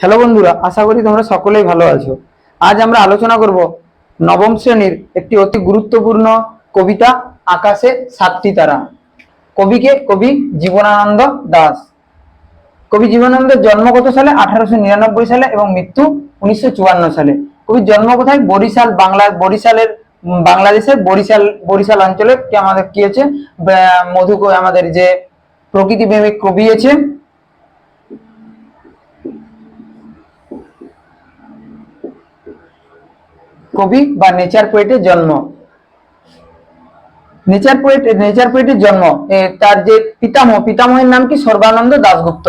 Hello বন্ধুরা, আশা করি তোমরা সকলেই ভালো আছো। আজ আমরা আলোচনা করব নবম শ্রেণির একটি অতি গুরুত্বপূর্ণ কবিতা, আকাশে সাতটি তারা। কবিকে কবি জীবনানন্দ দাস। কবি জীবনানন্দের জন্ম কত সালে? আঠারোশো নিরানব্বই সালে এবং মৃত্যু উনিশশো চুয়ান্ন সালে। কবির জন্ম কোথায়? বরিশাল বাংলার বরিশালের বাংলাদেশের বরিশাল বরিশাল অঞ্চলে। আমাদের, কি আছে মধু আমাদের যে প্রকৃতি প্রেমিক কবি আছে কবি বা নেচার পোয়েটের জন্ম। নেচার পোয়েট নেচার পোয়েটের জন্ম তার যে পিতামহ, পিতামহের নাম কি সর্বানন্দ দাশগুপ্ত?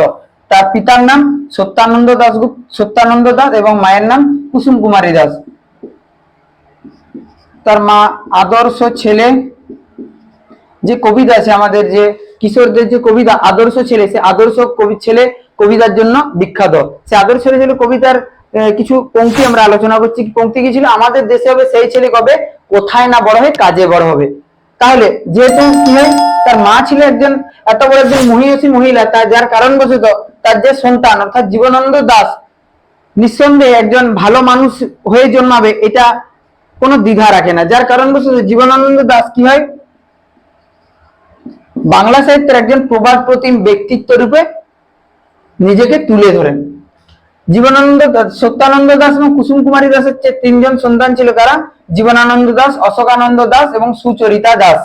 তার পিতার নাম সত্যানন্দ দাশগুপ্ত, সত্যানন্দ দাস এবং মায়ের নাম কুসুম কুমারী দাস তার মা আদর্শ ছেলে, যে কবিতা আছে আমাদের যে কিশোরদের যে কবিতা, আদর্শ ছেলে, সে আদর্শ কবি ছেলে, কবিতার জন্য বিখ্যাত। সে আদর্শ ছেলে কবিতার কিছু পঙ্ক্তি আমরা আলোচনা করছি। পঙ্ক্তি কি ছিল? আমাদের দেশে হবে সেই ছেলে কবে? কোথায় না বড় হয়, কাজে বড় হবে। তাহলে যেহেতু তার মা ছিল একজন, এত বড় একজন মহিষী মহিলা, তার যার কারণবশত তার যে সন্তান, অর্থাৎ জীবনানন্দ দাস, নিঃসন্দেহে একজন ভালো মানুষ হয়ে জন্মাবে, এটা কোনো দ্বিধা রাখে না। যার কারণ কারণবশত জীবনানন্দ দাস কি হয়? বাংলা সাহিত্যের একজন প্রবাদ প্রতিম ব্যক্তিত্ব রূপে নিজেকে তুলে ধরেন। জীবনানন্দ দাস, সত্যানন্দ দাস এবং কুসুম কুমারী দাসের তিনজন সন্তান ছিল কারা জীবনানন্দ দাস, অশোকানন্দ দাস এবং সুচরিতা দাস।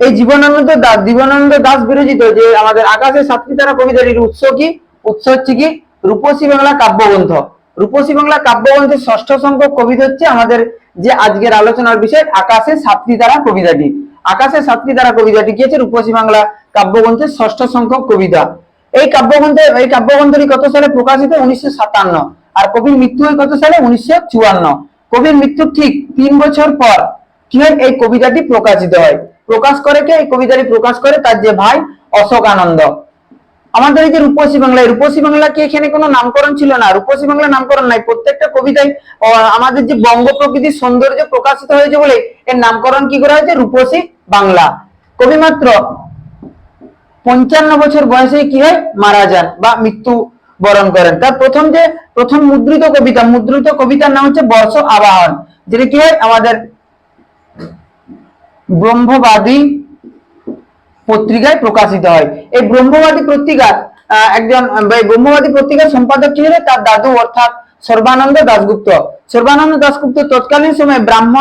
এই জীবনানন্দ দাস জীবনানন্দ দাস বিরোচিত যে আমাদের আকাশের সাতটি তারা কবিতাটির উৎস কি? উৎস হচ্ছে কি? রূপসী বাংলা কাব্যগ্রন্থ। রূপসী বাংলা কাব্যগ্রন্থের ষষ্ঠ সংখ্যক কবিতা হচ্ছে আমাদের যে আজকের আলোচনার বিষয়, আকাশে সাতটি তারা কবিতাটি। আকাশে সাতটি তারা কবিতাটি কি আছে? রূপসী বাংলা কাব্যগ্রন্থের ষষ্ঠ সংখ্যক কবিতা। এই কাব্যগ্রন্থে, এই কাব্যগ্রন্থটি কত সালে প্রকাশিত? উনিশশো সাতান্ন। আর কবির মৃত্যু হয় কত সালে? উনিশশো চুয়ান্ন। কবির মৃত্যুর ঠিক তিন বছর পর কি হয় এই কবিতাটি প্রকাশিত হয়? প্রকাশ করে কে? এই কবিতাটি প্রকাশ করে তার যে ভাই অশোক আনন্দ। আমাদের এই যে রূপসী বাংলা রূপসী বাংলা কি এখানে কোনো নামকরণ ছিল না? রূপসী বাংলা নামকরণ নাই। প্রত্যেকটা কবিতায় আমাদের যে বঙ্গ প্রকৃতির সৌন্দর্য প্রকাশিত হয়েছে বলে এর নামকরণ কি করা হয়েছে? রূপসী বাংলা। কবি মাত্র পঞ্চান্ন বছর বয়সে কি হয়? মারা যান বা মৃত্যু বরণ করেন। তার প্রথম যে প্রথম মুদ্রিত কবিতা মুদ্রিত কবিতার নাম হচ্ছে বর্ষ আবাহন যেটা কি হয়? আমাদের ব্রহ্মবাদী পত্রিকায় প্রকাশিত হয়। এই ব্রহ্মবাদী পত্রিকার আহ, একজন ব্রহ্মবাদী পত্রিকার সম্পাদক কি হলো? তার দাদু অর্থাৎ সর্বানন্দ দাশগুপ্ত। সর্বানন্দ দাশগুপ্ত তৎকালীন সময়ে ব্রাহ্ম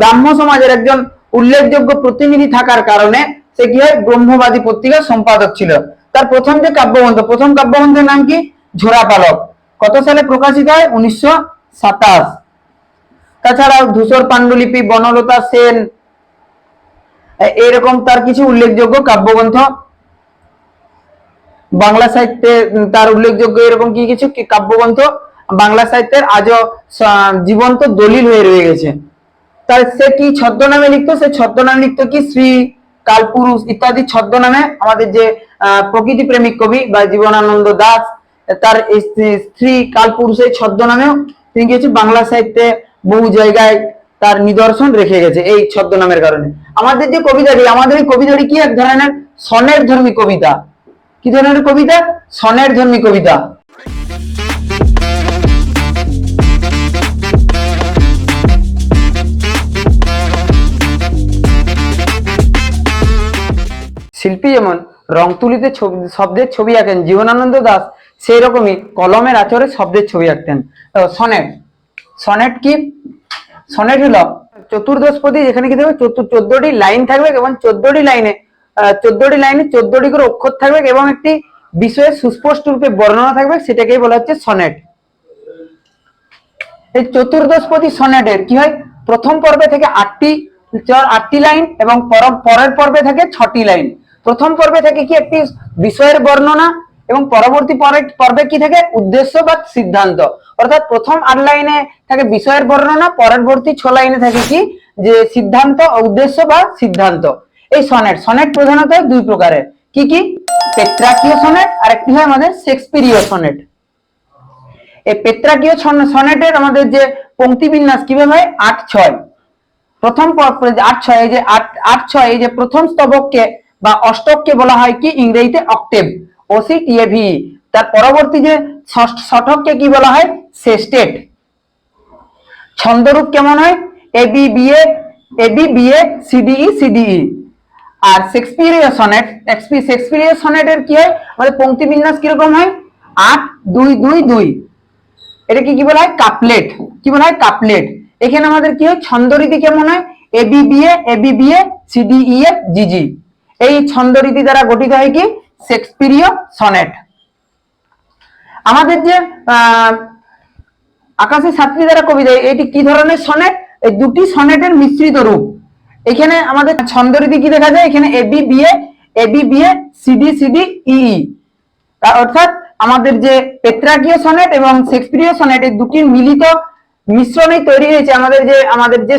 ব্রাহ্ম সমাজের একজন উল্লেখযোগ্য প্রতিনিধি থাকার কারণে সে কি হয়? ব্রহ্মবাদী পত্রিকার সম্পাদক ছিল। তার প্রথম যে কাব্যগ্রন্থ, প্রথম কাব্যগ্রন্থের নাম কি? ঝোড়া পালক। কত সালে প্রকাশিত হয়? উনিশশো সাতাশ। তাছাড়াও ধূসর পাণ্ডুলিপি, বনলতা সেন এরকম তার কিছু উল্লেখযোগ্য কাব্যগ্রন্থ। বাংলা সাহিত্যে তার উল্লেখযোগ্য এরকম কি কিছু? কাব্যগ্রন্থ? বাংলা সাহিত্যের আজও জীবন্ত দলিল হয়ে রয়ে গেছে। তার সে কি ছদ্মনামে লিখতো? সে ছদ্মনামে লিখতো কি? শ্রী কালপুরুষ ইত্যাদি ছদ্মনামে আমাদের যে প্রকৃতি প্রেমিক কবি বা জীবনানন্দ দাস, তার স্ত্রী- স্ত্রী কালপুরুষের ছদ্মনামেও তিনি কি হচ্ছে বাংলা সাহিত্যে বহু জায়গায় তার নিদর্শন রেখে গেছে এই ছদ্মনামের কারণে। আমাদের যে কবিতাটি, আমাদের এই কবিতাটি কি এক ধরনের সনের ধর্মী কবিতা? কি ধরনের কবিতা? সনের ধর্মী কবিতা। শিল্পী যেমন রং তুলিতে ছবি, শব্দের ছবি আঁকেন জীবনানন্দ দাস সেই রকমই কলমের আচরে শব্দের ছবি আঁকতেন। সনেট সনেট কি? সনেট হলো চতুর্দশপদী যেখানে কি থাকবে? চোদ্দটি লাইন থাকবে এবং চোদ্দটি লাইনে চোদ্দটি লাইনে চোদ্দটি করে অক্ষর থাকবে এবং একটি বিষয়ের সুস্পষ্ট রূপে বর্ণনা থাকবে, সেটাকেই বলা হচ্ছে সনেট। এই চতুর্দশপদী সনেটের কি হয়? প্রথম পর্বে থেকে আটটি আটটি লাইন এবং পর- পরের পর্বে থাকে ছটি লাইন। প্রথম পর্বে থেকে কি একটি বিষয়ের বর্ণনা এবং পরবর্তী পরে- পর্বে কি থাকে উদ্দেশ্য বা সিদ্ধান্ত? অর্থাৎ প্রথম আট লাইনে থাকে বিষয়ের বর্ণনা, পরবর্তী ছ লাইনে থাকে কি? যে সিদ্ধান্ত, উদ্দেশ্য বা সিদ্ধান্ত। এই সনেট সনেট প্রধানত দুই প্রকারের। কি কি? পেত্রাকীয় সনেট আর একটি হয় আমাদের শেক্সপিরীয় সনেট। এই পেত্রাকীয় সনেটের আমাদের যে পংক্তি বিন্যাস কীভাবে হয়? আট ছয়। প্রথম আট ছয়, এই যে আট আট ছয়, এই যে প্রথম স্তবককে বা অষ্টককে বলা হয় কি ইংরেজিতে অক্টেভ ওসি টিএভি তার পরবর্তী যে শতককে কি বলা হয়? সেস্টেট। ছন্দরূপ কেমন হয়? A B B A A B B A C D E C D E আর শেক্সপিয়ারীয় সনেট শেক্সপিয়ারীয় সনেটের কি হয়? আমাদের পংক্তি বিন্যাস কীরকম হয়? আট, দুই দুই দুই। এটা কি কি বলা হয়? কাপলেট। কি বলা হয়? কাপলেট। এখানে আমাদের কি হয়? ছন্দরীতি কেমন হয়? এ বি বি এ এই ছন্দরীতি দ্বারা গঠিত হয় কি? শেক্সপিয়ারীয় সনেট। আমাদের যে আকাশে সাতটি দ্বারা কবিতা, এটি কি ধরনের সনেট? এই দুটি সনেটের মিশ্রিত রূপ। এখানে আমাদের ছন্দরীতি কি দেখা যায়? এখানে A, B B, A A, B B, A C D C D E অর্থাৎ আমাদের যে পেত্রাকীয় সনেট এবং শেক্সপিয়ারীয় সনেট, এই দুটির মিলিত মিশ্রণে তৈরি হয়েছে আমাদের যে আমাদের যে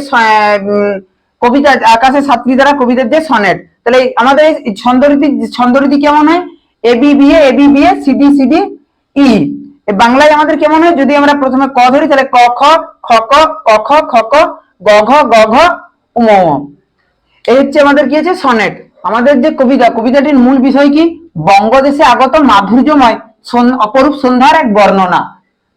কবিতা, আকাশে সাতটি দ্বারা কবিতার যে সনেট। তাহলে আমাদের ছন্দরীতি ছন্দরীতি কেমন হয়? A B B A A B B A C D C D E বাংলায় আমাদের কেমন হয়? যদি আমরা প্রথমে ক ধরি, তাহলে ক, খ খ, ক ক, খ খ, ক, গ, ঘ গ, ঘ উম। এই হচ্ছে আমাদের কি আছে? সনেট। আমাদের যে কবিতা, কবিতাটির মূল বিষয় কি? বঙ্গদেশে আগত মাধুর্যময় অপরূপ সন্ধ্যার এক বর্ণনা।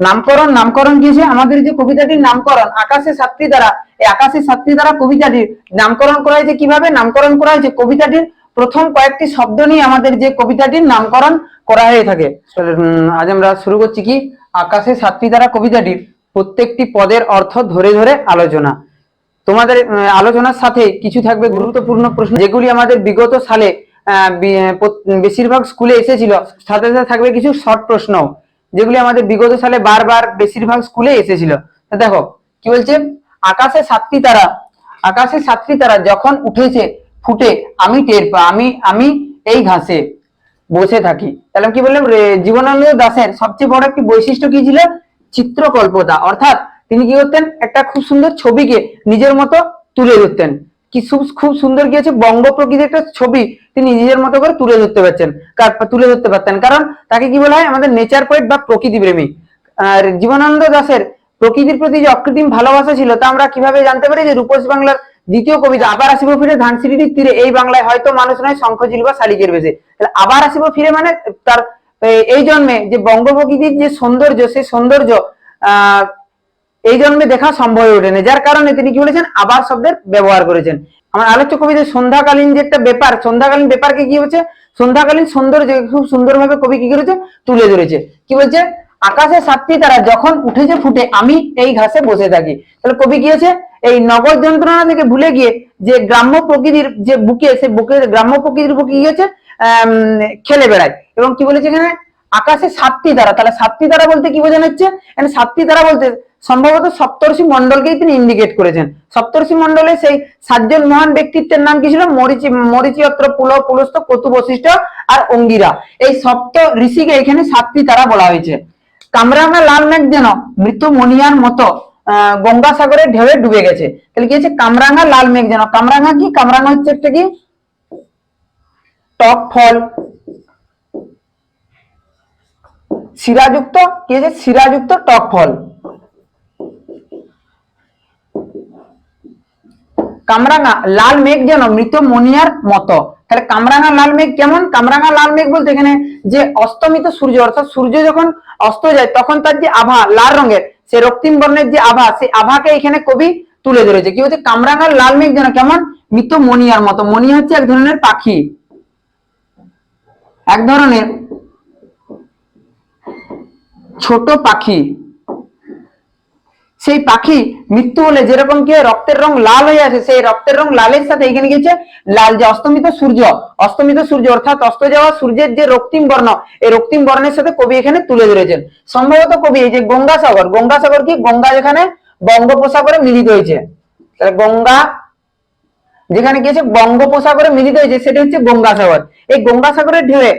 নামকরণ নামকরণ কি আমাদের যে কবিতাটির নামকরণ, আকাশে সাতটি দ্বারা, এই আকাশে সাতটি দ্বারা কবিতাটির নামকরণ করা হয়েছে কীভাবে? নামকরণ করা হয়েছে কবিতাটির প্রথম কয়েকটি শব্দ নিয়ে আমাদের যে কবিতাটির নামকরণ করা হয়ে থাকে। আজ আমরা শুরু করছি কি? আকাশে সাতটি দ্বারা কবিতাটির প্রত্যেকটি পদের অর্থ ধরে ধরে আলোচনা। তোমাদের আলোচনার সাথে কিছু থাকবে গুরুত্বপূর্ণ প্রশ্ন। যেগুলি আমাদের বিগত সালে বেশিরভাগ স্কুলে এসেছিল, সাথে সাথে থাকবে কিছু শর্ট প্রশ্ন যেগুলি আমাদের বিগত সালে বারবার বেশিরভাগ স্কুলে এসেছিল। দেখো, কি বলছে? আকাশে সাতটি তারা, আকাশে সাতটি তারা যখন উঠেছে, ফুটে, আমি টের পা, আমি আমি এই ঘাসে বসে থাকি। তাহলে কি বললাম? জীবনানন্দ দাসের সবচেয়ে বড় একটি বৈশিষ্ট্য কি ছিল? চিত্রকল্পতা। অর্থাৎ তিনি কি করতেন? একটা খুব সুন্দর ছবিকে নিজের মতো তুলে ধরতেন। কি খুব সুন্দর আছে বঙ্গ প্রকৃতির একটা ছবি তিনি নিজের মতো করে তুলে ধরতে পারছেন। তুলে ধরতে পারতেন। কারণ তাকে কি বলা হয়? আমাদের নেচার পোয়েট বা প্রকৃতি প্রেমী আর জীবনানন্দ দাসের প্রকৃতির প্রতি যে অকৃত্রিম ভালোবাসা ছিল, তা আমরা কীভাবে জানতে পারি? যে রূপস বাংলার দ্বিতীয় কবিতা, আবার আসিব ফিরে ধান ধানসিঁড়ির তীরে এই বাংলায় হয়তো মানুষ নয় শঙ্খচিল বা শালিকের বেশে। তাহলে আবার আসিব ফিরে মানে তার এই জন্মে যে বঙ্গ প্রকৃতির যে সৌন্দর্য, সেই সৌন্দর্য, আহ এই জন্মে দেখা সম্ভব হয়ে ওঠেনি। যার কারণে তিনি কি বলেছেন? আবার শব্দের ব্যবহার করেছেন। আমার আলোচ্য কবিতা সন্ধ্যাকালীন যে একটা ব্যাপার, সন্ধ্যাকালীন ব্যাপারকে কি হচ্ছে? সন্ধ্যাকালীন সৌন্দর্য খুব সুন্দরভাবে কবি কি করেছে? তুলে ধরেছে। কি বলছে? আকাশে সাতটি তারা যখন উঠেছে ফুটে আমি এই ঘাসে বসে থাকি। তাহলে কবি কি আছে এই নগর যন্ত্রণা থেকে ভুলে গিয়ে যে গ্রাম্য প্রকৃতির যে বুকে সে বুকে গ্রাম্য প্রকৃতির বুকে কি হচ্ছে? খেলে বেড়ায়। এবং কি বলেছে এখানে? আকাশে সাতটি তারা। তাহলে সাতটি তারা বলতে কি বোঝানো হচ্ছে? সাতটি তারা বলতে সম্ভবত সপ্তর্ষি মন্ডলকেই তিনি ইন্ডিকেট করেছেন। সপ্তর্ষি মন্ডলে সেই সাতজন মহান ব্যক্তিত্বের নাম কি ছিল? মরিচি মরিচিয়ত্র পুল পুলস্ত, কতু বশিষ্ঠ আর অঙ্গিরা। এই সপ্ত ঋষিকে এখানে সাতটি তারা বলা হয়েছে। কামরাঙ্গা লাল মেঘ যেন মৃত মনিয়ার মতো, আহ, গঙ্গাসাগরের ঢেউয়ে ডুবে গেছে। তাহলে কি হচ্ছে কামরাঙা লাল মেঘ যেন কামরাঙা কি? কামরাঙা হচ্ছে একটা কি? টক ফল। শিরাযুক্ত কি আছে শিরাযুক্ত টক ফল। কামরাঙা লাল মেঘ যেন মৃত মনিয়ার মতো। তাহলে কামরাঙা লাল মেঘ কেমন? কামরাঙা লাল মেঘ বলতে এখানে যে অস্তমিত সূর্য, অর্থাৎ সূর্য যখন অস্ত যায়, তখন তার যে আভা, লাল রঙের, সে রক্তিম বর্ণের যে আভা, সেই আভাকে এখানে কবি তুলে ধরেছে। কি হচ্ছে কামরাঙার লাল মেঘ যেন কেমন? মৃত মনিয়ার মতো। মনি হচ্ছে এক ধরনের পাখি। এক ধরনের ছোট পাখি। সেই পাখি মৃত্যু হলে যেরকম কি রক্তের রং লাল হয়ে আছে সেই রক্তের রং লালের সাথে এখানে গেছে লাল যে অস্তমিত সূর্য অস্তমিত সূর্য অর্থাৎ অস্ত যাওয়া সূর্যের যে রক্তিম বর্ণ, এই রক্তিম বর্ণের সাথে কবি এখানে তুলে ধরেছেন। সম্ভবত কবি এই যে গঙ্গাসাগর গঙ্গাসাগর কি? গঙ্গা যেখানে বঙ্গোপসাগরে মিলিত হয়েছে। তাহলে গঙ্গা যেখানে গিয়েছে বঙ্গোপসাগরে মিলিত হয়েছে, সেটা হচ্ছে গঙ্গাসাগর। এই গঙ্গাসাগরের ঢেউয়ে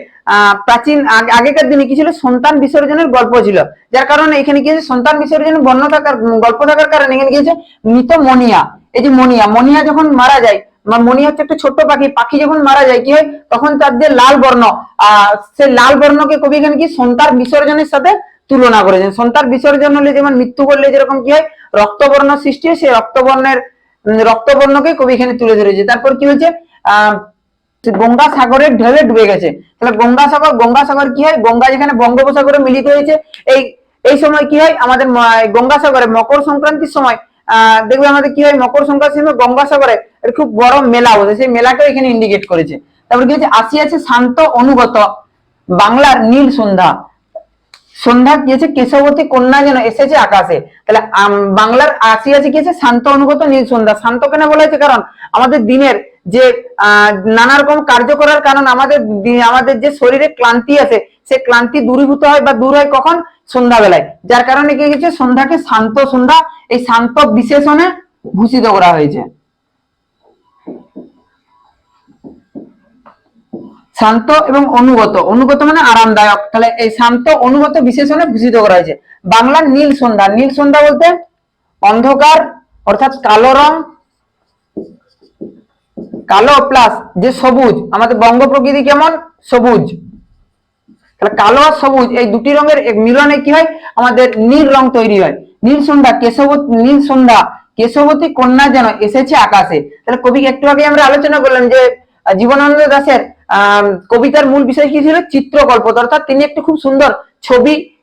প্রাচীন আগেকার দিনে কি ছিল? সন্তান বিসর্জনের গল্প ছিল। যার কারণে এখানে কি সন্তান বিসর্জনের বর্ণ থাকার গল্প থাকার কারণে এখানে কি মৃত মনিয়া। এই যে মনিয়া মনিয়া যখন মারা যায় মনিয়া হচ্ছে একটা ছোট্ট পাখি। পাখি যখন মারা যায়, কি হয়? তখন তার যে লাল বর্ণ, আহ, সে লাল বর্ণকে কবি এখানে কি সন্তান বিসর্জনের সাথে তুলনা করেছেন। সন্তান বিসর্জন হলে যেমন মৃত্যু করলে যেরকম কি হয়? রক্তবর্ণ সৃষ্টি হয়, সেই রক্তবর্ণের রক্তবর্ণকে কবি এখানে তুলে ধরেছে। তারপর কি হয়েছে? আহ গঙ্গাসাগরের ঢেউয়ে ডুবে গেছে। তাহলে গঙ্গাসাগর গঙ্গাসাগর কি হয়? গঙ্গা যেখানে বঙ্গোপসাগরে মিলিত হয়েছে, এই এই সময় কি হয়? আমাদের ম- গঙ্গাসাগরে, মকর সংক্রান্তির সময়, আহ, দেখবে আমাদের কি হয়? মকর সংক্রান্তির সময় গঙ্গাসাগরে এর খুব বড় মেলা বসে, সেই মেলাটাও এখানে ইন্ডিকেট করেছে। তারপর কি হচ্ছে আসি আছে শান্ত অনুগত, বাংলার নীল সন্ধ্যা। সন্ধ্যা কি আছে কেশবতী কন্যা যেন এসেছে আকাশে। তাহলে বাংলার আসি আছে কি আছে? শান্ত অনুগত নীল সন্ধ্যা। শান্ত কেন বলা হয়েছে, কারণ আমাদের দিনের যে নানা রকম কার্য করার কারণ আমাদের আমাদের যে শরীরে ক্লান্তি আছে, সে ক্লান্তি দূরীভূত হয় বা দূর হয় কখন? সন্ধ্যাবেলায়। যার কারণে কি হয়েছে? সন্ধ্যাকে শান্ত সন্ধ্যা, এই শান্ত বিশেষণে ভূষিত করা হয়েছে। শান্ত এবং অনুগত। অনুগত মানে আরামদায়ক। তাহলে এই শান্ত, অনুগত বিশেষণে ভূষিত করা হয়েছে। বাংলার নীল সন্ধ্যা। নীল সন্ধ্যা বলতে অন্ধকার, অর্থাৎ কালো রং কালো প্লাস যে সবুজ, আমাদের বঙ্গ প্রকৃতি কেমন? সবুজ। তাহলে কালো আর সবুজ, এই দুটি রঙের মিলনে কি হয়? আমাদের নীল রং তৈরি হয়। নীল সন্ধ্যা, কেশবতী, নীল সন্ধ্যা, কেশবতী কন্যা যেন এসেছে আকাশে। তাহলে কবি একটু আগে আমরা আলোচনা করলাম যে জীবনানন্দ আহ, কবিতার মূল বিষয় কি ছিল? চিত্রকল্প। অর্থাৎ তিনি একটি খুব সুন্দর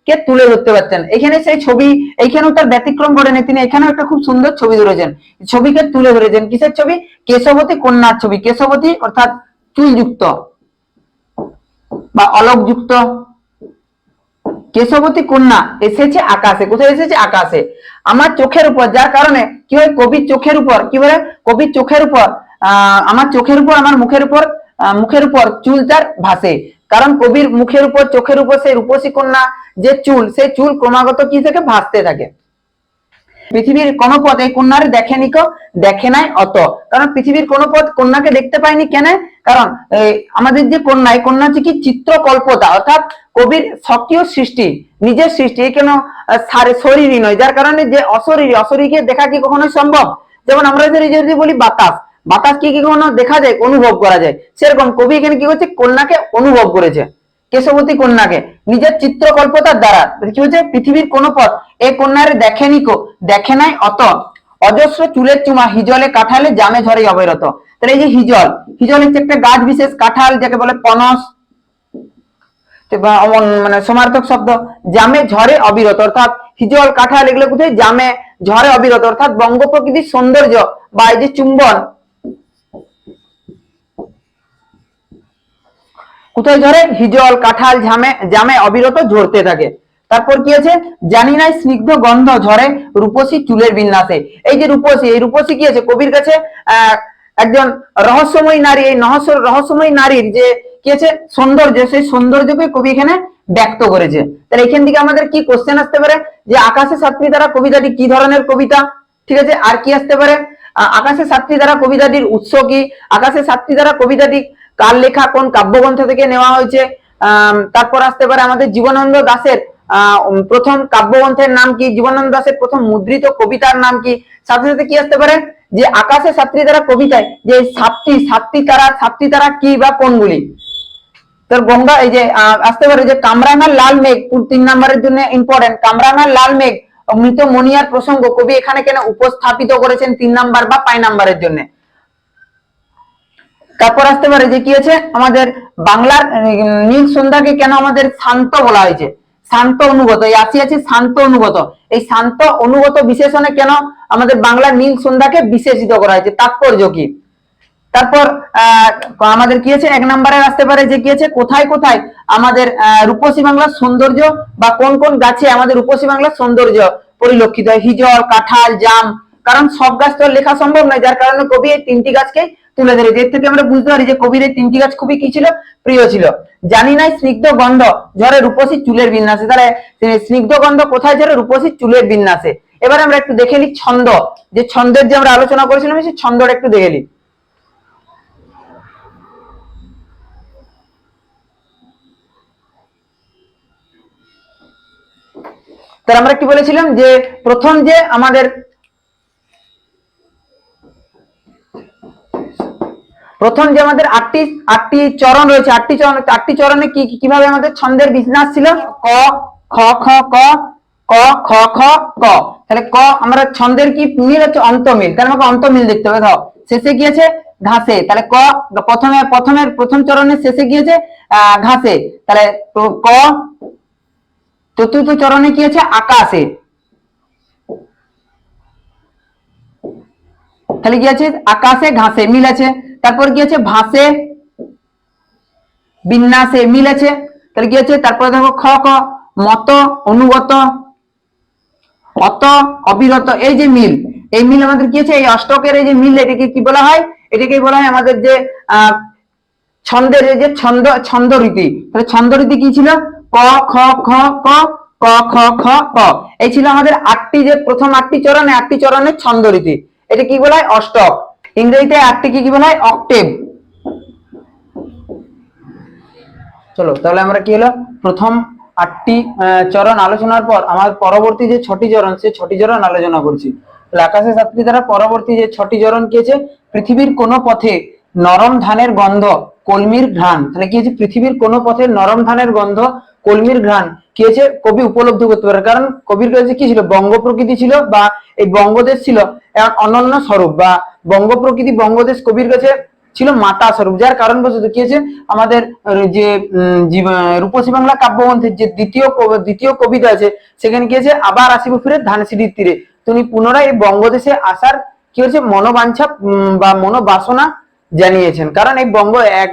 ছবিকে তুলে ধরতে পারতেন? এখানে সেই ছবি, এইখানেও তার ব্যতিক্রম ঘটেনি। তিনি এখানেও একটা খুব সুন্দর ছবি ধরেছেন। ছবিকে তুলে ধরেছেন। কিসের ছবি? কেশবতী কন্যার ছবি। কেশবতী অর্থাৎ চুলযুক্ত বা অলকযুক্ত। কেশবতী কন্যা এসেছে আকাশে। কোথায় এসেছে? আকাশে। আমার চোখের উপর। যার কারণে কি হয়? কবির চোখের উপর। কি বলে? কবির চোখের উপর। আমার চোখের উপর, আমার মুখের উপর মুখের উপর চুল তার ভাসে। কারণ কবির মুখের উপর, চোখের উপর সেই রূপসী কন্যা যে চুল, সেই চুল ক্রমাগত কি থেকে ভাসতে থাকে? পৃথিবীর কোন পথ, এই কন্যারে দেখেনি কো, দেখে নাই অত। কারণ পৃথিবীর কোন পথ কন্যাকে দেখতে পায়নি কেন? কারণ আমাদের যে কন্যা, এই কন্যা হচ্ছে কি চিত্রকল্পতা, অর্থাৎ কবির সক্রিয় সৃষ্টি, নিজের সৃষ্টি কেন শরীরই নয়। যার কারণে যে অশরীরী, অশরীরকে দেখা কি কখনোই সম্ভব? যেমন আমরা যদি বলি বাতাস বাতাস কি কি কখনো দেখা যায়, অনুভব করা যায়? সেরকম কবি এখানে কি করছে? কন্যাকে অনুভব করেছে। কেশবতী কন্যাকে। নিজের চিত্রকল্পতার দ্বারা। কি হচ্ছে পৃথিবীর কোন পথ। এ কন্যারে দেখেনি কো দেখে নাই অত। অজস্র চুলের চুমা, হিজলে কাঠালে জামে ঝরে অবিরত। তাহলে এই যে হিজল হিজল হচ্ছে একটা গাছ বিশেষ কাঁঠাল, যাকে বলে পনস। মানে সমার্থক শব্দ। জামে ঝরে অবিরত, অর্থাৎ হিজল, কাঁঠাল, এগুলো কোথায়? জামে ঝরে অবিরত, অর্থাৎ বঙ্গ প্রকৃতির সৌন্দর্য বা এই যে চুম্বন কোথায় ঝরে? হিজল, কাঁঠাল ঝামে, জামে অবিরত ঝরতে থাকে। তারপর কি আছে? জানি নাই স্নিগ্ধ গন্ধ ঝরে রূপসী চুলের বিন্যাসে। এই যে রূপসী, এই রূপসী কি আছে? কবির কাছে একজন রহস্যময়ী নারী, এই রহস্য, রহস্যময়ী নারীর যে কি আছে? সৌন্দর্য, সেই সৌন্দর্যকে কবি এখানে ব্যক্ত করেছে। তাহলে এখান থেকে আমাদের কি কোশ্চেন আসতে পারে? যে আকাশে সাত্রী দ্বারা কবিতাটি কি ধরনের কবিতা? ঠিক আছে? আর কি আসতে পারে? আকাশে সাত্রী দ্বারা কবিতাটির উৎস কি? আকাশে সাত্রী দ্বারা কবিতাটি কার লেখা কোন কাব্যগ্রন্থ থেকে নেওয়া হয়েছে? তারপর আসতে পারে আমাদের জীবনানন্দ আহ, প্রথম কাব্যগ্রন্থের নাম কি? জীবনানন্দ দাশের প্রথম মুদ্রিত কবিতার নাম কি? সাথে সাথে কি আসতে পারে? যে আকাশে সাত্রী তারা কবিতায় যে সাতটি সাতটি তারা সাতটি তারা কি বা কোনগুলি? তোর গঙ্গা এই যে আসতে পারে যে কামরাঙ্গার লাল মেঘ তিন নম্বরের জন্য ইম্পর্টেন্ট কামরাঙ্গার লাল মেঘ মৃত মনিয়ার প্রসঙ্গ কবি এখানে কেন উপস্থাপিত করেছেন তিন নাম্বার বা পাঁচ নাম্বারের জন্য? তারপর আসতে পারে যে কি আছে আমাদের বাংলার নীল সন্ধ্যাকে কেন আমাদের শান্ত বলা হয়েছে? শান্ত অনুগত, এই আসি আছে শান্ত অনুগত। এই শান্ত অনুগত বিশেষণে কেন আমাদের বাংলার নীল সন্ধ্যাকে বিশেষিত করা হয়েছে? তাৎপর্য কি? তারপর আমাদের কি আছে এক নম্বরে আসতে পারে যে কি আছে কোথায় কোথায় আমাদের রূপসী বাংলার সৌন্দর্য বা কোন কোন গাছে আমাদের রূপসী বাংলার সৌন্দর্য পরিলক্ষিত হয়? হিজল, কাঁঠাল, জাম। কারণ সব গাছ তো লেখা সম্ভব নয়। যার কারণে কবি এই তিনটি গাছকে তুলে ধরেছে এর থেকে আমরা বুঝতে পারি যে কবির এই তিনটি গাছ খুবই কি ছিল? প্রিয় ছিল। জানি নাই স্নিগ্ধ গন্ধ ঝরে রূপসী চুলের বিন্যাসে। তাহলে স্নিগ্ধ গন্ধ কোথায় ঝরে রূপসী চুলের বিন্যাসে? এবার আমরা একটু দেখে নিই ছন্দ। যে ছন্দের যে আমরা আলোচনা করেছিলাম, সেই ছন্দটা একটু দেখে নিই। তাহলে আমরা কি বলেছিলাম যে প্রথম যে আমাদের প্রথম যে আমাদের আটটি আটটি চরণ রয়েছে, আটটি চরণ, আটটি চরণে কি কীভাবে আমাদের ছন্দের বিন্যাস ছিল? ক, খ খ, ক ক, খ খ, ক। তাহলে ক আমরা ছন্দের কি মিল হচ্ছে অন্তমিল? তাহলে আমাকে অন্তমিল দেখতে হবে, ধর। শেষে আছে? ঘাসে। তাহলে ক, প্রথমে, প্রথমের, প্রথম চরণের শেষে গিয়েছে ঘাসে। তাহলে ক, চতুর্থ চরণে কি আছে? আকাশে। তাহলে কি আছে? আকাশে, ঘাসে মিল আছে। তারপর কি আছে ভাসে, বিন্যাসে মিল আছে তাহলে কি আছে তারপরে দেখো খ মত, অনুগত, অত, অবিরত, এই যে মিল। এই মিল আমাদের কি আছে এই অষ্টকের এই যে মিল, এটাকে কি বলা হয়? এটাকে বলা হয় আমাদের যে ছন্দের যে ছন্দ ছন্দ রীতি তাহলে ছন্দ রীতি কি ছিল? ক, খ খ, ক ক, খ খ, ক। এই ছিল আমাদের আটটি যে প্রথম আটটি চরণ আটটি চরণের ছন্দ রীতি এটা কি বলা হয়? অষ্টক। ইংরেজিতে একটিকে কি বলা হয়? অক্টেভ চলো, তাহলে আমরা কি হলো? প্রথম আটটি চরণ আলোচনার পর আমার পরবর্তী যে ছটি চরণ, সে ছটি চরণ আলোচনা করছি। আকাশে সাতটি দ্বারা পরবর্তী যে ছটি চরণ কি আছে? পৃথিবীর কোন পথে নরম ধানের গন্ধ, কলমির ঘ্রাণ। তাহলে কি আছে পৃথিবীর কোন পথে নরম ধানের গন্ধ, কলমির ঘ্রাণ, কি হয়েছে? কবি উপলব্ধি করতে পারে। কারণ কবির কাছে কি ছিল? বঙ্গ প্রকৃতি ছিল বা এই বঙ্গদেশ ছিল এক অনন্য স্বরূপ বা বঙ্গ প্রকৃতি, বঙ্গদেশ কবির কাছে ছিল মাতা স্বরূপ। যার কারণ বশত কি আছে আমাদের যে রূপসী বাংলা কাব্যগ্রন্থের যে দ্বিতীয় দ্বিতীয় কবিতা আছে, সেখানে কি আছে আবার আসিব ফিরে ধানসিঁড়ির তীরে। তিনি পুনরায় এই বঙ্গদেশে আসার কি হয়েছে? মনোবাঞ্ছা বা মনোবাসনা জানিয়েছেন। কারণ এই বঙ্গ এক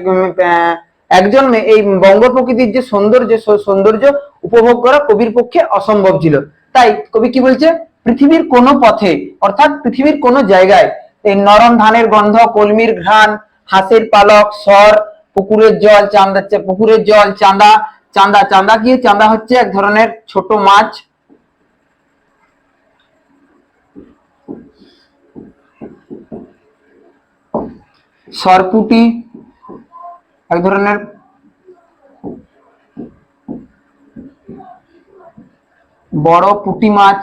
একজন এই বঙ্গ প্রকৃতির যে সৌন্দর্য সৌন্দর্য উপভোগ করা কবির পক্ষে অসম্ভব ছিল। তাই কবি কি বলছে? পৃথিবীর কোন পথে, অর্থাৎ পৃথিবীর কোন জায়গায় এই নরম ধানের গন্ধ, কলমির ঘ্রাণ, হাঁসের পালক, সর, পুকুরের জল চান্দা পুকুরের জল, চাঁদা চাঁদা চাঁদা কি? চাঁদা হচ্ছে এক ধরনের ছোট মাছ সরপুটি, এক ধরনের বড় পুঁটি মাছ,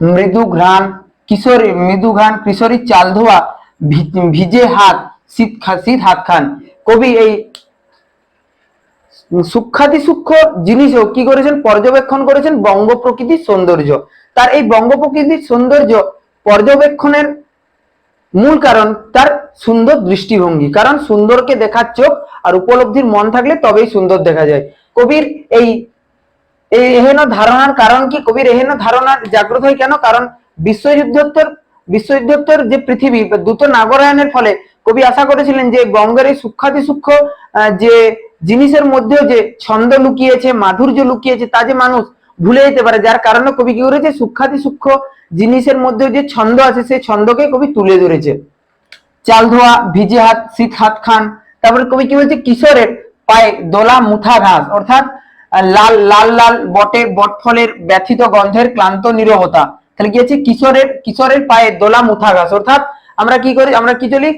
মৃদু ঘ্রাণ, কিশোরী, মৃদু ঘ্রাণ, কিশোরী চাল ধোয়া, ভিজে হাত, শীত শীত হাত খান। কবি এই সূক্ষাতি সূক্ষ্ম জিনিসও কি করেছেন? পর্যবেক্ষণ করেছেন বঙ্গ প্রকৃতির সৌন্দর্য। তার এই বঙ্গ প্রকৃতির সৌন্দর্য পর্যবেক্ষণের মূল কারণ তার সুন্দর দৃষ্টিভঙ্গি। কারণ সুন্দরকে দেখার চোখ আর উপলব্ধির মন থাকলে তবেই সুন্দর দেখা যায়। কবির এই এহেন ধারণার কারণ কি? কবির এহেন ধারণা জাগ্রত হয় কেন? কারণ বিশ্বযুদ্ধোত্তর বিশ্বযুদ্ধোত্তর যে পৃথিবী, দ্রুত নাগরায়নের ফলে কবি আশা করেছিলেন যে বঙ্গের এই সূক্ষাতি সূক্ষ্ম যে জিনিসের মধ্যেও যে ছন্দ লুকিয়েছে, মাধুর্য লুকিয়েছে, তা যে মানুষ ভুলে যেতে পারে, যার কারণে কবি কি করেছে? সূক্ষাতি সূক্ষ্ম জিনিসের মধ্যেও যে ছন্দ আছে, সেই ছন্দকে কবি তুলে ধরেছে। চাল ধোয়া ভিজে হাত, শীত হাত খান তারপরে কবি কি বলছে? কিশোরের পায়ে দোলা মুথা ঘাস, অর্থাৎ লাল লাল লাল বটে বটফলের ব্যথিত গন্ধের ক্লান্ত নীরবতা। তাহলে কি হচ্ছে কিশোরের কিশোরের পায়ে দোলা মুথা ঘাস, অর্থাৎ আমরা কি করি? আমরা কি চলি?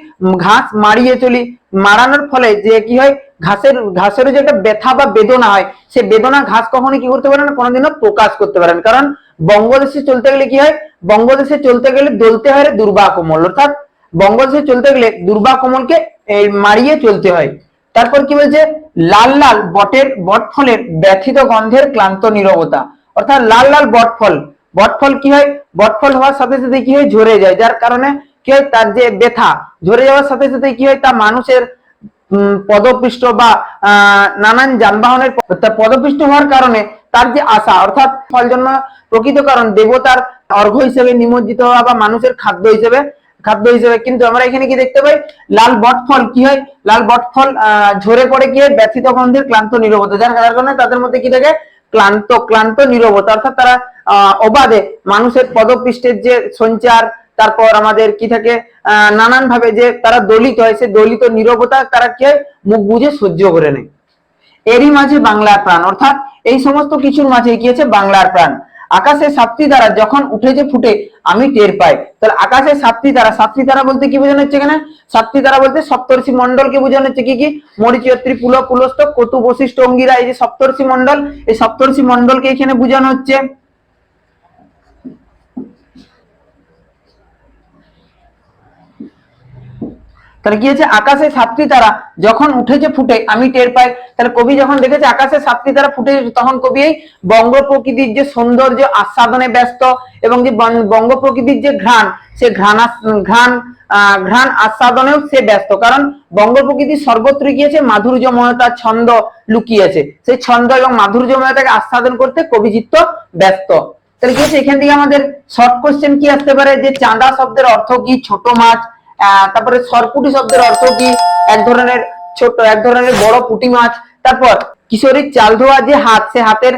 ঘাস মারিয়ে চলি। মারানোর ফলে যে কি হয়? ঘাসের ঘাসের যে একটা ব্যথা বা বেদনা হয় সে বেদনা ঘাস কখনো কি করতে পারে না? কোনোদিনও প্রকাশ করতে পারে না। কারণ বঙ্গদেশে চলতে গেলে কি হয়? বঙ্গদেশে চলতে গেলে দলতে হয় দুর্বা কোমল অর্থাৎ বঙ্গদেশে চলতে গেলে দুর্বা কোমলকে মারিয়ে চলতে হয়। তারপর কি বলছে? লাল লাল বটের বটফলের ব্যথিত গন্ধের ক্লান্ত নীরবতা। অর্থাৎ লাল লাল বটফল। বটফল কি হয়? বটফল হওয়ার সাথে সাথে কি হয়? ঝরে যায়। যার কারণে কি হয় তার যে ব্যথা ঝরে যাওয়ার সাথে সাথে কি হয় তা মানুষের পদপৃষ্ঠ বা নানান যানবাহনের প- তা পদপৃষ্ঠ হওয়ার কারণে তার যে আশা অর্থাৎ ফল জন্ম প্রকৃত কারণ দেবতার অর্ঘ্য হিসেবে নিমজ্জিত হওয়া বা মানুষের খাদ্য হিসেবে খাদ্য হিসেবে। কিন্তু আমরা এখানে কি দেখতে পাই? লাল বটফল কি হয়? লাল বটফল আহ, ঝরে পড়ে গিয়ে ব্যথিত গন্ধের ক্লান্ত নীরবতা। যার কারণে তাদের মধ্যে কি থাকে? ক্লান্ত ক্লান্ত নীরবতা। অর্থাৎ তারা অবাধে মানুষের পদপৃষ্ঠের যে সঞ্চার তারপর আমাদের কি থাকে নানান ভাবে যে তারা দলিত হয়, সে দলিত নীরবতা তারা কি মুখ বুঝে সহ্য করে নেয়। এরই মাঝে বাংলার প্রাণ, অর্থাৎ এই সমস্ত কিছুর মাঝে কি আছে, বাংলার প্রাণ। আকাশে সাতটি দ্বারা যখন উঠেছে ফুটে, আমি টের পাই। তাহলে আকাশে সাতটি দ্বারা সাতটি দ্বারা বলতে কি বোঝানো হচ্ছে এখানে? সাতটি দ্বারা বলতে সপ্তর্ষি মন্ডলকে বোঝানো হচ্ছে কি কি? মরিচিয়ত্রী, পুল পুলস্ত কটু বশিষ্ঠ, অঙ্গিরা, এই যে সপ্তর্ষি মন্ডল এই সপ্তর্ষি মন্ডলকে এখানে বোঝানো হচ্ছে। তাহলে কি হচ্ছে আকাশে সাতটি তারা যখন উঠেছে ফুটে, আমি টের পাই। তাহলে কবি যখন দেখেছে আকাশে সাতটি তারা ফুটে, তখন কবি এই বঙ্গ প্রকৃতির যে সৌন্দর্য, আস্বাদনে ব্যস্ত এবং যে বঙ্গ প্রকৃতির যে ঘ্রাণ, সে ঘ্রাণ ঘ্রাণ ঘ্রাণ আস্বাদনেও সে ব্যস্ত। কারণ বঙ্গ প্রকৃতির সর্বত্র গিয়েছে মাধুর্যময়তা, ছন্দ লুকিয়েছে। সেই ছন্দ এবং মাধুর্যময়তাকে আস্বাদন করতে কবিচিত্ত ব্যস্ত। তাহলে কি হচ্ছে এখান থেকে আমাদের শর্ট কোশ্চেন কি আসতে পারে? যে চাঁদা শব্দের অর্থ কি? ছোট মাছ তারপরে সরপুটি শব্দের অর্থ কি? এক ধরনের ছোট এক ধরনের বড় পুঁটি মাছ। তারপর কিশোরীর চাল ধোয়া যে হাত, সে হাতের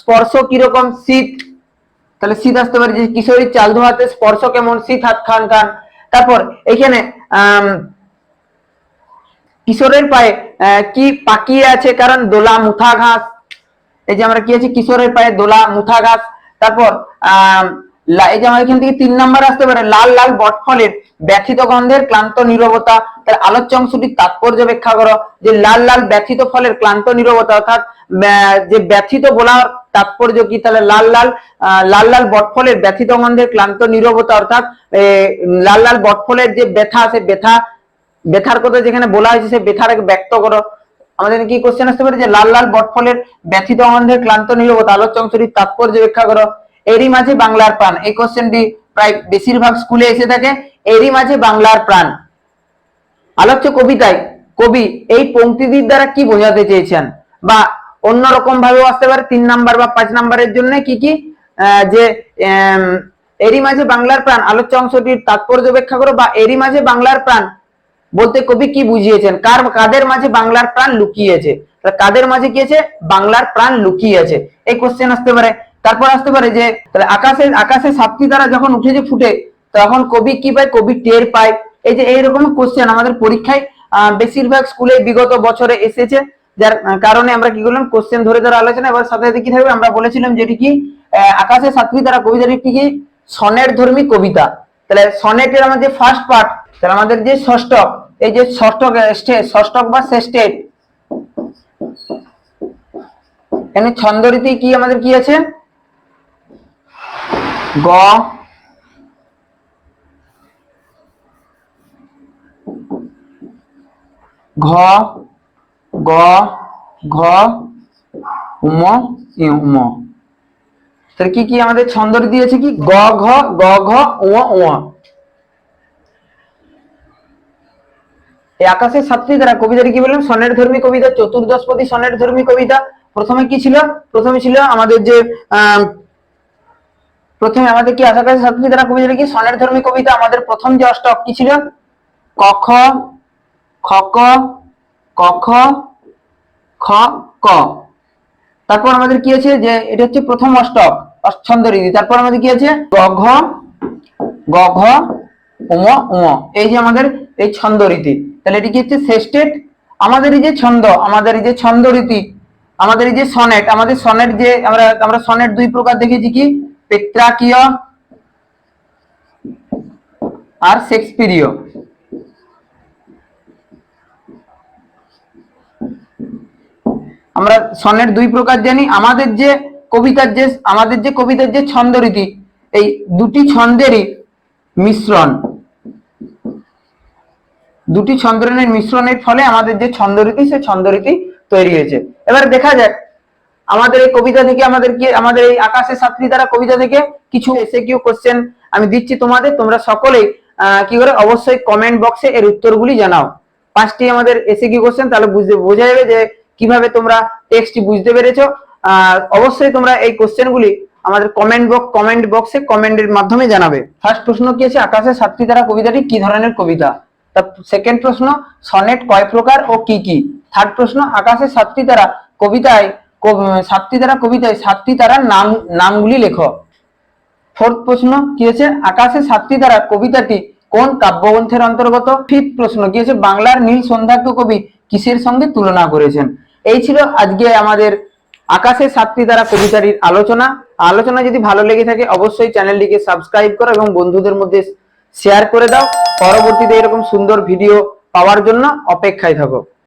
স্পর্শ কীরকম শীত? তাহলে শীত আসতে পারে যে কিশোরীর চাল ধোয়াতে স্পর্শ কেমন? শীত হাত, খান খান। তারপর এখানে কিশোরের পায়ে কি পাকিয়ে আছে? কারণ দোলা, মুথা, ঘাস। এই যে আমরা কি আছি? কিশোরের পায়ে দোলা, মুথা, ঘাস। তারপর আহ এই যে আমার এখান থেকে তিন নাম্বার আসতে পারে, লাল লাল বটফলের ব্যথিত গন্ধের ক্লান্ত নীরবতা। তাহলে আলোচ্য অংশটির তাৎপর্য ব্যাখ্যা করো, যে লাল লাল ব্যথিত ফলের ক্লান্ত নীরবতা, অর্থাৎ যে ব্যথিত বলার তাৎপর্য কি? তাহলে লাল লাল লাল লাল বটফলের ব্যথিত গন্ধের ক্লান্ত নীরবতা, অর্থাৎ লাল লাল বটফলের যে ব্যথা আছে, ব্যথা, ব্যথার কথা যেখানে বলা হয়েছে সেই ব্যথাটাকে ব্যক্ত করো। আমাদের কি কোশ্চেন আসতে পারে? যে লাল লাল বটফলের ব্যথিত অন্ধের ক্লান্ত নীরবতা, আলোচ্য অংশটির তাৎপর্য ব্যাখ্যা করো। এরই মাঝে বাংলার প্রাণ। এই কোশ্চেনটি প্রায় বেশিরভাগ স্কুলে এসে থাকে। এরই মাঝে বাংলার প্রাণ। আলোচ্য কবিতায় কবি এই পংক্তিটির দ্বারা কি বোঝাতে চেয়েছেন? বা অন্যরকম ভাবেও আসতে পারে, তিন নাম্বার বা পাঁচ নাম্বারের জন্য কি কি? যে এরই মাঝে বাংলার প্রাণ, আলোচ্য অংশটির তাৎপর্য ব্যাখ্যা করো, বা এরই মাঝে বাংলার প্রাণ বলতে কবি কি বুঝিয়েছেন? কার, কাদের মাঝে বাংলার প্রাণ লুকিয়েছে? কাদের মাঝে কি আছে? বাংলার প্রাণ লুকিয়েছে। এই কোশ্চেন আসতে পারে তারপর আসতে পারে যে তাহলে আকাশে আকাশে সাতটি তারা যখন উঠেছে ফুটে তখন কবি কি পায়? কবি টের পায়। এই যে এইরকম কোশ্চেন আমাদের পরীক্ষায় বেশিরভাগ স্কুলে বিগত বছরে এসেছে যার কারণে আমরা কি করলাম? কোশ্চেন ধরে ধরে আলোচনা এবার সাথে সাথে কি থাকবে? আমরা বলেছিলাম যেটি কি আহ, আকাশে সাতটি তারা কবিতাটি কি? সনের ধর্মী কবিতা। তাহলে সনেটের আমাদের ফার্স্ট পার্ট তাহলে আমাদের যে ষষ্ঠক এই যে ষষ্ঠক ষষ্ঠক বা ষষ্ঠেট এখানে ছন্দরীতি কি আমাদের কি আছে? গ। ঘ গ ঘ উম ই, উম। তাহলে কি কি আমাদের ছন্দরীতি আছে কি? গ ঘ গ ঘ উ এই আকাশের সাতটি দ্বারা কবিতাটি কি বললাম? সনের ধর্মী কবিতা চতুর্দশপদী সনের ধর্মী কবিতা। প্রথমে কি ছিল? প্রথমে ছিল আমাদের যে আহ প্রথমে আমাদের কি আশা আকাশের সাতটি দ্বারা কবিতাটি কি সনের ধর্মী কবিতা আমাদের প্রথম যে অষ্টক কি ছিল? ক, খ খ, ক ক, খ ক। তারপর আমাদের কি আছে যে এটা হচ্ছে প্রথম অষ্টক ছন্দ রীতি। তারপর আমাদের কি আছে? গ, ঘ গ, ঘ উম উম এই যে আমাদের এই ছন্দ রীতি। তাহলে এটি কি হচ্ছে? শেষ্টেট আমাদের এই যে ছন্দ, আমাদের এই যে ছন্দ রীতি, আমাদের এই যে সনেট, আমাদের সনেট যে আমরা আমরা সনেট দুই প্রকার দেখেছি কি? পেত্রাকীয় আর শেক্সপিরীয় আমরা সনের দুই প্রকার জানি। আমাদের যে কবিতার যে, আমাদের যে কবিতার যে ছন্দ রীতি এই দুটি ছন্দেরই মিশ্রণ। দুটি ছন্দের মিশ্রণের ফলে আমাদের যে ছন্দরীতি, সে ছন্দরীতি তৈরি হয়েছে। এবার দেখা যাক আমাদের এই কবিতা থেকে আমাদের কি আমাদের এই আকাশের ছাত্রী দ্বারা কবিতা থেকে কিছু এসে কিউ কোশ্চেন আমি দিচ্ছি তোমাদের তোমরা সকলেই কি করে? অবশ্যই কমেন্ট বক্সে এর উত্তরগুলি জানাও। পাঁচটি আমাদের এসে কিউ কোশ্চেন তাহলে বুঝতে বোঝা যাবে যে কীভাবে তোমরা টেক্সটটি বুঝতে পেরেছ। আহ, অবশ্যই তোমরা এই কোশ্চেনগুলি আমাদের কমেন্ট বক্স কমেন্ট বক্সে কমেন্টের মাধ্যমে জানাবে। ফার্স্ট প্রশ্ন কি আছে? আকাশের সাতটি দ্বারা কবিতাটি কি ধরনের কবিতা? তা সেকেন্ড প্রশ্ন সনেট কয় প্রকার ও কি কি? থার্ড প্রশ্ন আকাশের সাতটি দ্বারা কবিতায় কব- সাতটি দ্বারা কবিতায় সাতটি তারার নাম, নামগুলি লেখো। ফোর্থ প্রশ্ন কি আছে আকাশে সাতটি দ্বারা কবিতাটি কোন কাব্যগ্রন্থের অন্তর্গত? ফিফথ প্রশ্ন কি আছে বাংলার নীল সন্ধ্যাক্ষ কবি কিসের সঙ্গে তুলনা করেছেন? এই ছিল আজকে আমাদের আকাশের সাতটি দ্বারা কবিতাটির আলোচনা। আলোচনা যদি ভালো লেগে থাকে, অবশ্যই চ্যানেলটিকে সাবস্ক্রাইব করো এবং বন্ধুদের মধ্যে শেয়ার করে দাও। পরবর্তীতে এরকম সুন্দর ভিডিও পাওয়ার জন্য অপেক্ষায় থাকো।